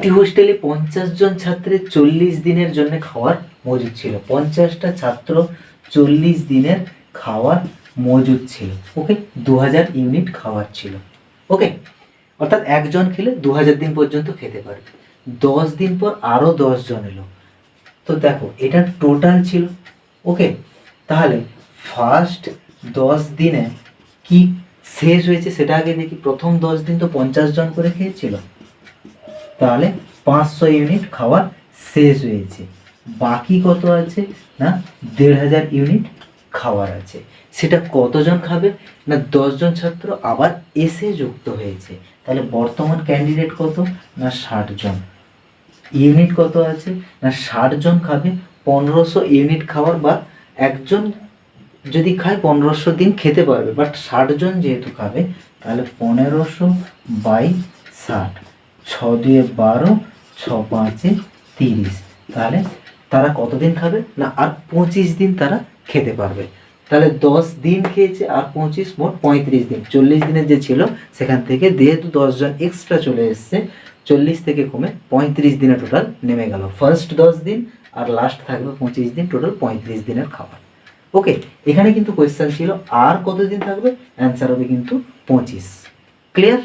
একটি হোস্টেলে পঞ্চাশ জন ছাত্রের চল্লিশ দিনের জন্য খাওয়ার মজুদ ছিল। পঞ্চাশটা ছাত্র চল্লিশ দিনের খাওয়ার মজুদ ছিল। ওকে দু হাজার ইউনিট খাওয়ার ছিল। ওকে, অর্থাৎ একজন খেলে দু হাজার দিন পর্যন্ত খেতে পারবে। দশ দিন পর আরও জন এলো। তো দেখো এটা টোটাল ছিল। ওকে, তাহলে ফার্স্ট দশ দিনে কি শেষ হয়েছে সেটা আগে দেখি। প্রথম দশ দিন তো পঞ্চাশ জন করে খেয়েছিল। তাহলে পাঁচশো ইউনিট খাওয়ার শেষ হয়েছে। বাকি কত আছে? না দেড় হাজার ইউনিট খাওয়ার আছে। সেটা কতজন খাবে? না, দশজন ছাত্র আবার এসে যুক্ত হয়েছে। তাহলে বর্তমান ক্যান্ডিডেট কত? না ষাট জন ইউনিট কত আছে? না ষাট জন খাবে। পনেরোশো ইউনিট খাওয়ার বা একজন যদি খায়, পনেরোশো দিন খেতে পারবে। বাট ষাট জন যেহেতু খাবে, তাহলে পনেরোশো বাই ষাট। ছ দুয়ে বারো ছ পাঁচে তিরিশ। তাহলে তারা কতদিন খাবে? না, আর পঁচিশ দিন তারা খেতে পারবে। তাহলে দশ দিন খেয়েছে আর পঁচিশ, মোট পঁয়ত্রিশ দিন। চল্লিশ দিনের যে ছিল, সেখান থেকে যেহেতু দশজন এক্সট্রা চলে এসছে, চল্লিশ থেকে কমে পঁয়ত্রিশ দিনে টোটাল নেমে গেল। ফার্স্ট দশ দিন আর লাস্ট থাকবে পঁচিশ দিন টোটাল পঁয়ত্রিশ দিনের খাবার। ওকে এখানে কিন্তু কোয়েশ্চেন ছিল, আর কতদিন থাকবে? অ্যান্সার হবে কিন্তু পঁচিশ। ক্লিয়ার